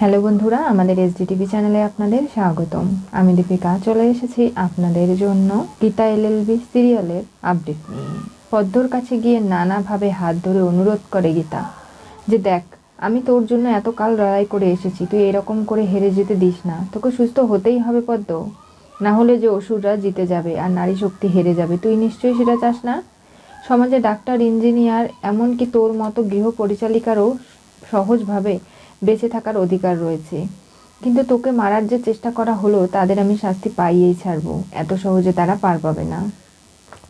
Hello বন্ধুরা, আমাদের S SDTV চ্যানেলে আপনাদের স্বাগতম। আমি দীপিকা, চলে এসেছি আপনাদের জন্য গীতা এল এলএলবি সিরিয়ালের আপডেট নিয়ে। পদ্মর কাছে গিয়ে নানাভাবে হাত ধরে অনুরোধ করে গীতা, যে দেখ, আমি তোর জন্য এত কাল লড়াই করে এসেছি, তুই এরকম করে হেরে যেতে দিস না। তোকে সুস্থ হতেই হবে পদ্ম। না হলে যে অসুররা জিতে যাবে আর নারী শক্তি হেরে যাবে, তুই নিশ্চয়ই সেটা চাস না? সমাজে ডাক্তার, ইঞ্জিনিয়ার, এমনকি তোর মতো গৃহ পরিচালিকারও সহজভাবে বেঁচে থাকার অধিকার রয়েছে। কিন্তু তোকে মারার যে চেষ্টা করা হলো, তাদের আমি শাস্তি পাইয়েই ছাড়বো। এত সহজে তারা পার পাবে না।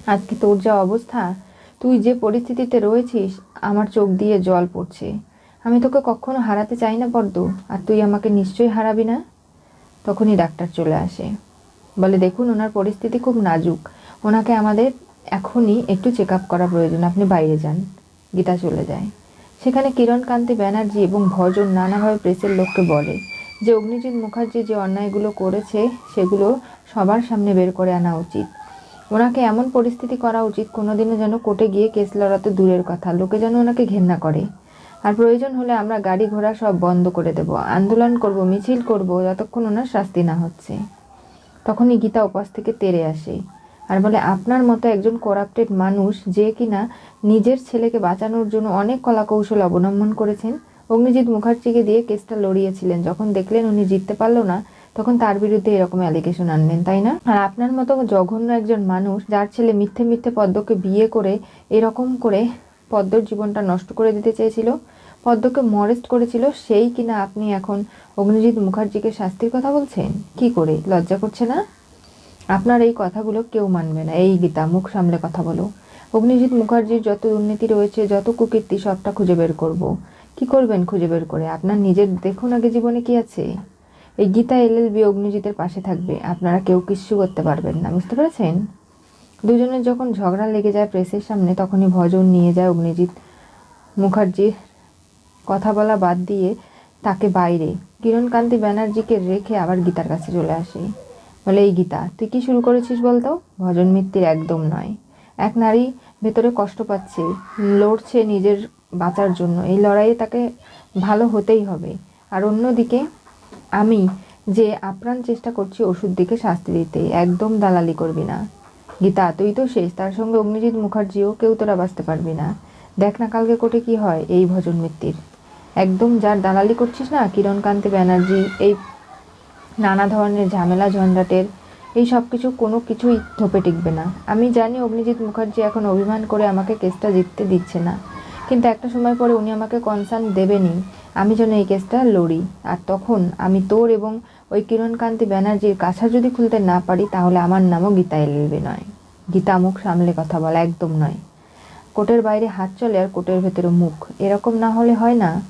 আজকে তোর যা অবস্থা? তুই যে পরিস্থিতিতে রয়েছিস, আমার চোখ দিয়ে জল পড়ছে। আমি তোকে কখনো হারাতে চাই না পদ্ম আর তুই আমাকে নিশ্চয়ই হারাবি না? তখনই ডাক্তার চলে আসে। বলে, দেখুন, ওনার পরিস্থিতি খুব নাজুক। ওনাকে আমাদের এখনই একটু চেক আপ করা প্রয়োজন। আপনি বাইরে যান। গীতা চলে যায়। সেখানে কিরণকান্তি, ব্যানার্জি এবং ভজন নানাভাবে প্রেসের লোককে বলে যে, অগ্নিজিৎ মুখার্জি যে অন্যায়গুলো করেছে, সেগুলো সবার সামনে বের করে আনা উচিত। ওনাকে এমন পরিস্থিতি করা উচিত, কোনোদিনও যেন কোর্টে গিয়ে কেস লড়াতে দূরের কথা, লোকে যেন ওনাকে ঘেন্না করে। আর প্রয়োজন হলে আমরা গাড়ি ঘোড়া সব বন্ধ করে দেব, আন্দোলন করব, মিছিল করব, যতক্ষণ ওনার শাস্তি না হচ্ছে। তখনই গীতা উপাস থেকে তেরে আসে। আর বলে, আপনার মতো একজন করাপ্টেড মানুষ যে কিনা নিজের ছেলেকে বাঁচানোর জন্য অনেক কলাকৌশল অবলম্বন করেছেন। অগ্নিজিৎ মুখার্জিকে দিয়ে কেসটা লড়িয়েছিলেন। যখন দেখলেন উনি জিততে পারল না, তখন তার বিরুদ্ধে এরকম অ্যালিগেশন আনলেন, তাই না? আর আপনার মতো জঘন্য একজন মানুষ যার ছেলে মিথ্যে মিথ্যে পদ্মকে বিয়ে করে এরকম করে পদ্মর জীবনটা নষ্ট করে দিতে চেয়েছিল, পদ্মকে মরেস্ট করেছিল, সেই কিনা আপনি এখন অগ্নিজিৎ মুখার্জিকে শাস্তির কথা বলছেন? কি করে? লজ্জা করছে না? আপনার এই কথাগুলো কেউ মানবে না। এই গীতা, মুখ সামলে কথা বলো। অগ্নিজিৎ মুখার্জির যত দুর্নীতি রয়েছে, যত কুকীর্তি, সবটা খুঁজে বের করব। কি করবেন খুঁজে বের করে? আপনার নিজের দেখুন আগে জীবনে কি আছে। এই গীতা এলএলবি অগ্নিজিতের পাশে থাকবে। আপনারা কেউ কিচ্ছু করতে পারবেন না, বুঝতে পেরেছেন? দুজনের যখন ঝগড়া লেগে যায় প্রেসের সামনে, তখনই ভজন নিয়ে যায় অগ্নিজিৎ মুখার্জির। কথা বলা বাদ দিয়ে তাকে বাইরে। কিরণকান্তি ব্যানার্জিকে রেখে আবার গীতার কাছে চলে আসে। বলে, এই গীতা, তুই কি শুরু করেছিস বলতো? ভজন মিত্তির একদম নয়। এক নারী ভেতরে কষ্ট পাচ্ছে, লড়ছে নিজের বাঁচার জন্য। এই লড়াইয়ে তাকে ভালো হতেই হবে। আর অন্যদিকে, আমি যে আপ্রাণ চেষ্টা করছি ওষুধ দিকে শাস্তি দিতে, একদম দালালি করবি না। গীতা, তুই তো শেষ, তার সঙ্গে অগ্নিজিৎ মুখার্জিও কেউ তোরা বাঁচতে পারবি না। দেখ না কালকে কোটে কি হয় এই ভজন মিত্তির। একদম যার দালালি করছিস না, কিরণকান্তি ব্যানার্জি, এই নানা ধরনের ঝামেলা, ঝঞ্ঝাটের, এই সব কিছু কোনো কিছুই থোপে টিকবে না। আমি জানি অগ্নিজিৎ মুখার্জি এখন অভিমান করে আমাকে কেসটা জিততে দিচ্ছে না। কিন্তু একটা সময় পরে উনি আমাকে কনসার্ন দেবেনি আমি যেন এই কেসটা লড়ি। আর তখন আমি তোর এবং ওই কিরণকান্তি ব্যানার্জির কাছা যদি খুলতে না পারি, তাহলে আমার নামও গীতা এলএলবি নয়। গীতা মুখ সামলে কথা বলা একদম নয়। কোর্টের বাইরে হাত চলে আর কোর্টের ভেতরে মুখ। এরকম না হলে হয় না?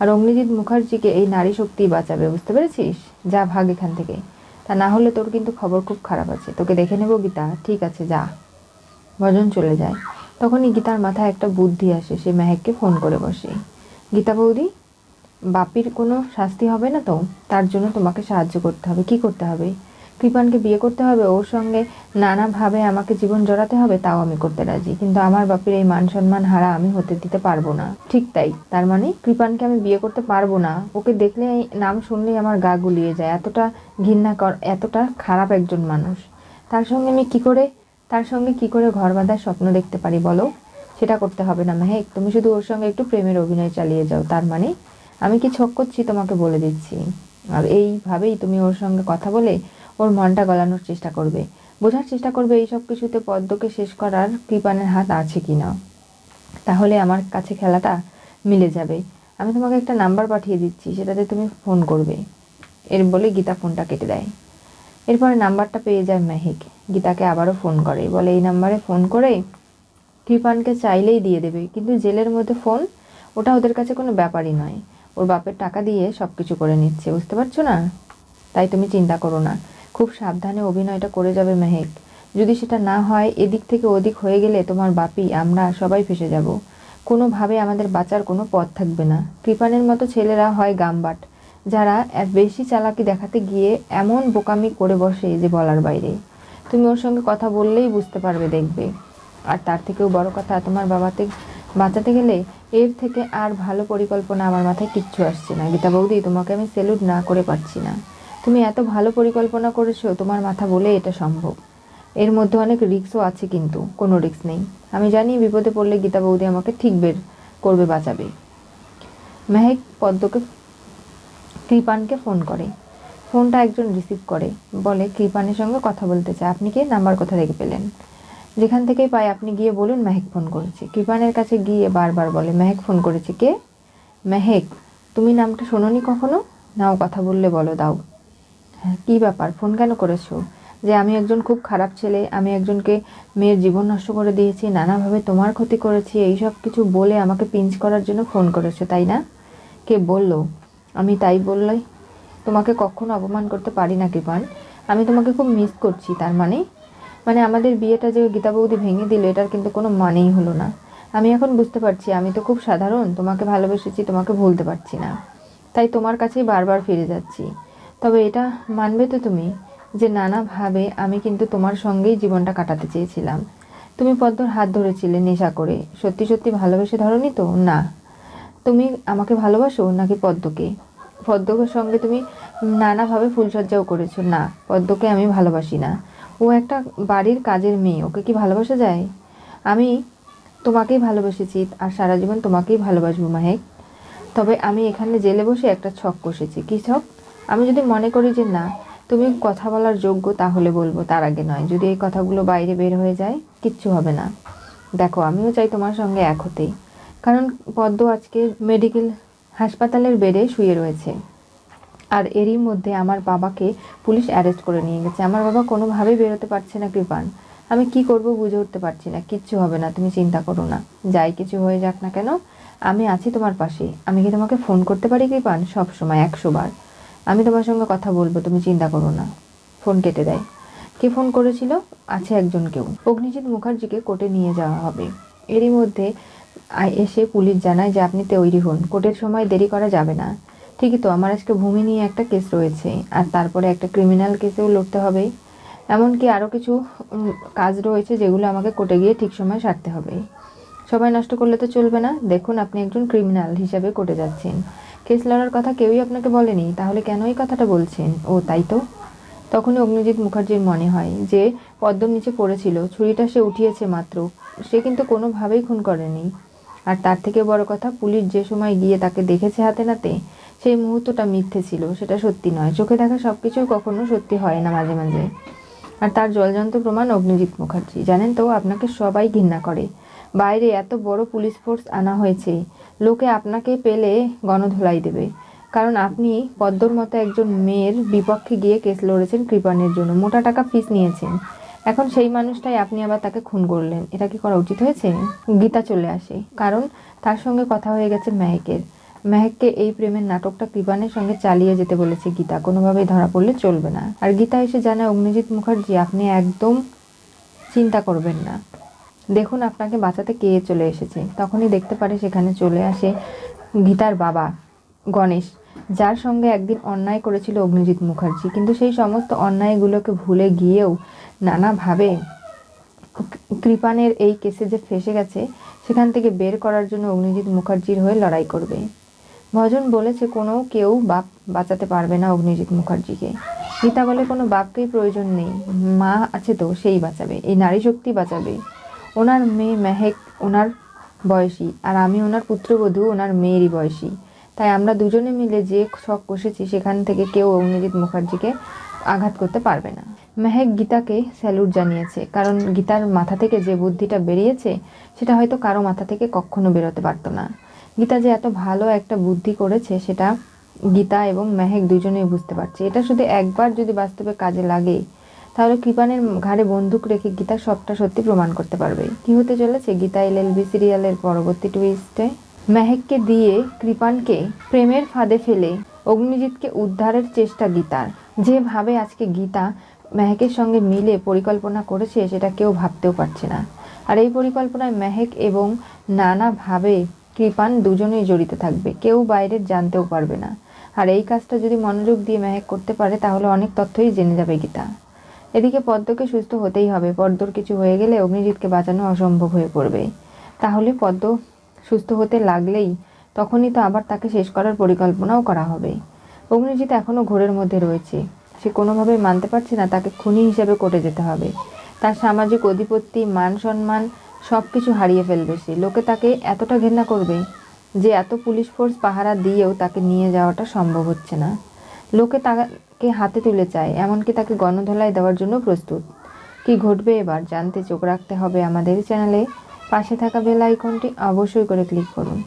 আর অগ্নিজিৎ মুখার্জিকে এই নারী শক্তি বাঁচাবে, বুঝতে পেরেছিস? যা ভাগ এখান থেকে। তা না হলে তোর কিন্তু খবর খুব খারাপ আছে। তোকে দেখে নেব, গীতা। ঠিক আছে, যা। ভজন চলে যায়। তখনই গীতার মাথায় একটা বুদ্ধি আসে। সে মেহেককে ফোন করে বসে। গীতা বৌদি, বাপির কোনো শাস্তি হবে না তো? তার জন্য তোমাকে সাহায্য করতে হবে। কি করতে হবে? কৃপানকে বিয়ে করতে হবে, ওর সঙ্গে নানাভাবে আমাকে জীবন জড়াতে হবে, তাও আমি করতে রাজি। কিন্তু আমার বাপের এই মান সম্মান হারা আমি হতে দিতে পারব না। ঠিক তাই। তার মানে কৃপানকে আমি বিয়ে করতে পারব না। ওকে দেখলে নাম শুনলেই আমার গা গুলিয়ে যায়। এতটা ঘৃণা কর, এতটা খারাপ একজন মানুষ। তার সঙ্গে আমি কি করে, তার সঙ্গে কি করে ঘর বাঁধার স্বপ্ন দেখতে পারি বলো? সেটা করতে হবে না, মেহেক। তুমি শুধু ওর সঙ্গে একটু প্রেমের অভিনয় চালিয়ে যাও। তার মানে আমি কি ছক করছি তোমাকে বলে দিচ্ছি? আর এইভাবেই তুমি ওর সঙ্গে কথা বলে ওর মনটা গলানোর চেষ্টা করবে। বোঝার চেষ্টা করবে এই সব কিছুতে পদ্মকে শেষ করার কৃপানের হাত আছে কি না তাহলে আমার কাছে খেলাটা মিলে যাবে। আমি তোমাকে একটা নাম্বার পাঠিয়ে দিচ্ছি, সেটাতে তুমি ফোন করবে। এর বলে গীতা ফোনটা কেটে দেয়। এরপরে নাম্বারটা পেয়ে যায় মেহিক। গীতাকে আবারও ফোন করে। বলে, এই নাম্বারে ফোন করে কৃপানকে চাইলেই দিয়ে দেবে, কিন্তু জেলের মধ্যে ফোন, ওটা ওদের কাছে কোনো ব্যাপারই নয়। ওর বাপের টাকা দিয়ে সব কিছু করে নিচ্ছে, বুঝতে পারছ না? তাই তুমি চিন্তা করো না। খুব সাবধানে অভিনয়টা করে যাবে মেহেক। যদি সেটা না হয়, এদিক থেকে ওদিক হয়ে গেলে তোমার বাপি, আমরা সবাই ফেসে যাব। কোনোভাবে আমাদের বাঁচার কোনো পথ থাকবে না। কৃপানের মতো ছেলেরা হয় গামবাট, যারা বেশি চালাকি দেখাতে গিয়ে এমন বোকামি করে বসে যে বলার বাইরে। তুমি ওর সঙ্গে কথা বললেই বুঝতে পারবে, দেখবে। আর তার থেকেও বড় কথা, তোমার বাবাতে বাঁচাতে গেলে এর থেকে আর ভালো পরিকল্পনা আমার মাথায় কিচ্ছু আসছে না। গীতা বৌদি, তোমাকে আমি সেলুট না করে পারছি না। তুমি এত ভালো পরিকল্পনা করেছ, তোমার মাথা বলে এটা সম্ভব। এর মধ্যে অনেক রিস্কও আছে কিন্তু, কোনো রিস্ক নেই। আমি জানি বিপদে পড়লে গীতা বৌদি আমাকে ঠিক বের করবে, বাঁচাবে। মেহেক পদ্মকে, কৃপানকে ফোন করে। ফোনটা একজন রিসিভ করে, বলে, কৃপানের সঙ্গে কথা বলতে চায় আপনি কে? নাম্বার কোথা থেকে পেলেন? যেখান থেকেই পাই, আপনি গিয়ে বলুন, মেহেক ফোন করেছে। কৃপানের কাছে গিয়ে বারবার বলে, মেহেক ফোন করেছে কে? মেহেক, তুমি নামটা শোনোনি কখনো? নাও কথা বললে বলো, দাও। কী ব্যাপার? ফোন কেন করেছ? যে আমি একজন খুব খারাপ ছেলে, আমি একজনকে মেয়ের জীবন নষ্ট করে দিয়েছি, নানাভাবে তোমার ক্ষতি করেছি এই সব কিছু বলে আমাকে পিঞ্চ করার জন্য ফোন করেছ, তাই না? কে বলল? আমি তাই বললে তোমাকে কখনো অপমান করতে পারি না কৃপান আমি তোমাকে খুব মিস করছি, তার মানে? মানে আমাদের বিয়েটা যে গীতা বৌদি ভেঙে দিল, এটার কিন্তু কোনো মানেই হলো না। আমি এখন বুঝতে পারছি, আমি তো খুব সাধারণ, তোমাকে ভালোবেসেছি, তোমাকে ভুলতে পারছি না। তাই তোমার কাছেই বারবার ফিরে যাচ্ছি। তবে এটা মানবে তো তুমি যে নানাভাবে আমি কিন্তু তোমার সঙ্গেই জীবনটা কাটাতে চেয়েছিলাম। তুমি পদ্মর হাত ধরেছিলে নেশা করে। সত্যি সত্যি ভালোবেসে ধরনি তো? না। তুমি আমাকে ভালোবাসো নাকি পদ্মকে? পদ্মকের সঙ্গে তুমি নানাভাবে ফুলসজ্জাও করেছ। না, পদ্মকে আমি ভালোবাসি না। ও একটা বাড়ির কাজের মেয়ে। ওকে কি ভালোবাসা যায়? আমি তোমাকেই ভালোবেসেছি আর সারা জীবন তোমাকেই ভালোবাসবো, মাহেক। তবে আমি এখানে জেলে বসে একটা ছক কষেছি। কী ছক? আমি যদি মনে করি যে না, তুমি কথা বলার যোগ্য তাহলে বলব তার আগে নয়। যদি এই কথাগুলো বাইরে বের হয়ে যায়, কিচ্ছু হবে না। দেখো, আমিও চাই তোমার সঙ্গে এক হতেই। কারণ পদ্ম আজকে মেডিকেল হাসপাতালের বেডে শুয়ে রয়েছে। আর এরই মধ্যে আমার বাবাকে পুলিশ অ্যারেস্ট করে নিয়ে গেছে। আমার বাবা কোনোভাবেই বেরোতে পারছে না, কৃপান। আমি কি করব বুঝে উঠতে পারছি না, কিচ্ছু হবে না, তুমি চিন্তা করো না। যাই কিছু হয়ে যাক না কেন, আমি আছি তোমার পাশে আমি কি তোমাকে ফোন করতে পারি, কৃপান? সব সময় একশো বার। আমি তোমার সঙ্গে কথা বলব, তুমি চিন্তা করো না। ফোন কেটে দেয়। কে ফোন করেছিল? আছে একজন কেউ। অগ্নিজিৎ মুখার্জিকে কোর্টে নিয়ে যাওয়া হবে। এরই মধ্যে এসে পুলিশ জানায় যে আপনি তৈরি হন। কোর্টের সময় দেরি করা যাবে না। ঠিকই তো, আমার আজকে ভূমি নিয়ে একটা কেস রয়েছে, আর তারপরে একটা ক্রিমিনাল কেসেও লড়তে হবে। এমনকি আরও কিছু কাজ রয়েছে যেগুলো আমাকে কোর্টে গিয়ে ঠিক সময় সারতে হবে। সময় নষ্ট করলে তো চলবে না। দেখুন, আপনি একজন ক্রিমিনাল হিসাবে কোর্টে যাচ্ছেন। কেস লড়ার কথা কেউই আপনাকে বলেনি, তাহলে কেন এই কথাটা বলছেন? ও, তাই তো? তখনই অগ্নিজিৎ মুখার্জির মনে হয় যে পদ্ম নিচে পড়েছিল, ছুরিটা সে উঠিয়েছে মাত্র, সে কিন্তু কোনোভাবেই খুন করেনি। আর তার থেকে বড় কথা, পুলিশ যে সময় গিয়ে তাকে দেখেছে হাতে নাতে, সেই মুহূর্তটা মিথ্যে ছিল, সেটা সত্যি নয়। চোখে দেখা সব কিছুই কখনো সত্যি হয় না মাঝে মাঝে। আর তার জলজন্ত প্রমাণ অগ্নিজিৎ মুখার্জি। জানেন তো, আপনাকে সবাই ঘৃণা করে। বাইরে এত বড় পুলিশ ফোর্স আনা হয়েছে, লোকে আপনাকে পেলে গণধোলাই দেবে। কারণ আপনি পদ্মর মতো একজন মেয়ের বিপক্ষে গিয়ে কেস লড়েছেন কৃপানের জন্য, মোটা টাকা ফিস নিয়েছেন। এখন সেই মানুষটাই আপনি আবার তাকে খুন করলেন। এটা কি করা উচিত হয়েছে? গীতা চলে আসে। কারণ তার সঙ্গে কথা হয়ে গেছে মেহেকের। মেহেককে এই প্রেমের নাটকটা কৃপানের সঙ্গে চালিয়ে যেতে বলেছে গীতা। কোনোভাবেই ধরা পড়লে চলবে না। আর গীতা এসে জানায়, অগ্নিজিৎ মুখার্জি, আপনি একদম চিন্তা করবেন না। দেখুন আপনাকে বাঁচাতে কে চলে এসেছে। তখনই দেখতে পারে সেখানে চলে আসে গীতার বাবা, গণেশ, যার সঙ্গে একদিন অন্যায় করেছিল অগ্নিজিৎ মুখার্জি। কিন্তু সেই সমস্ত অন্যায়গুলোকে ভুলে গিয়েও নানাভাবে কৃপানের এই কেসে যে ফেসে গেছে, সেখান থেকে বের করার জন্য অগ্নিজিৎ মুখার্জির হয়ে লড়াই করবে। ভজন বলেছে, কোনো কেউ বাপ বাঁচাতে পারবে না অগ্নিজিৎ মুখার্জিকে। গীতা বলে, কোনো বাপকেই প্রয়োজন নেই। মা আছে তো, সেই বাঁচাবে। এই নারী শক্তি বাঁচাবে। ওনার মেয়ে মেহেক ওনার বয়সী আর আমি ওনার পুত্রবধূ ওনার মেয়েরই বয়সী। তাই আমরা দুজনে মিলে যে শখ কষেছি সেখান থেকে কেউ অগ্নিজিৎ মুখার্জিকে আঘাত করতে পারবে না। মেহেক গীতাকে স্যালুট জানিয়েছে, কারণ গীতার মাথা থেকে যে বুদ্ধিটা বেরিয়েছে, সেটা হয়তো কারও মাথা থেকে কখনো বেরোতে পারতো না। গীতা যে এত ভালো একটা বুদ্ধি করেছে, সেটা গীতা এবং মেহেক দুজনেই বুঝতে পারছে। এটা শুধু একবার যদি বাস্তবে কাজে লাগে তাহলে কৃপানের ঘাড়ে বন্দুক রেখে গীতা সবটা সত্যি প্রমাণ করতে পারবে। কি হতে চলেছে? গীতা এলএলবি সিরিয়ালের পরবর্তী টুইস্টে মেহেককে দিয়ে কৃপানকে প্রেমের ফাঁদে ফেলে অগ্নিজিৎকে উদ্ধারের চেষ্টা গীতার। যেভাবে আজকে গীতা মেহেকের সঙ্গে মিলে পরিকল্পনা করেছে, সেটা কেউ ভাবতেও পারছে না। আর এই পরিকল্পনায় মেহেক এবং নানাভাবে কৃপান দুজনেই জড়িত থাকবে। কেউ বাইরের জানতেও পারবে না। আর এই কাজটা যদি মনোযোগ দিয়ে মেহেক করতে পারে, তাহলে অনেক তথ্যই জেনে যাবে গীতা। এদিকে পদ্মকে সুস্থ হতেই হবে। পদ্মর কিছু হয়ে গেলে অগ্নিজিৎকে বাঁচানো অসম্ভব হয়ে পড়বে। তাহলে পদ্ম সুস্থ হতে লাগলেই তখনই তো আবার তাকে শেষ করার পরিকল্পনাও করা হবে। অগ্নিজিৎ এখনও ঘোরের মধ্যে রয়েছে। সে কোনোভাবেই মানতে পারছে না, তাকে খুনি হিসেবে কোর্টে যেতে হবে। তার সামাজিক অধিপত্তি মান সম্মান সব কিছু হারিয়ে ফেলবে সে। লোকে তাকে এতটা ঘেন্না করবে যে এত পুলিশ ফোর্স পাহারা দিয়েও তাকে নিয়ে যাওয়াটা সম্ভব হচ্ছে না। লোকে তাকে হাতে তুলে চায়, এমনকি তাকে গণধোলাই দেওয়ার জন্য প্রস্তুত। কি ঘটবে এবার? জানতে চোখ রাখতে হবে আমাদের চ্যানেলে। পাশে থাকা বেল আইকনটি অবশ্যই করে ক্লিক করুন।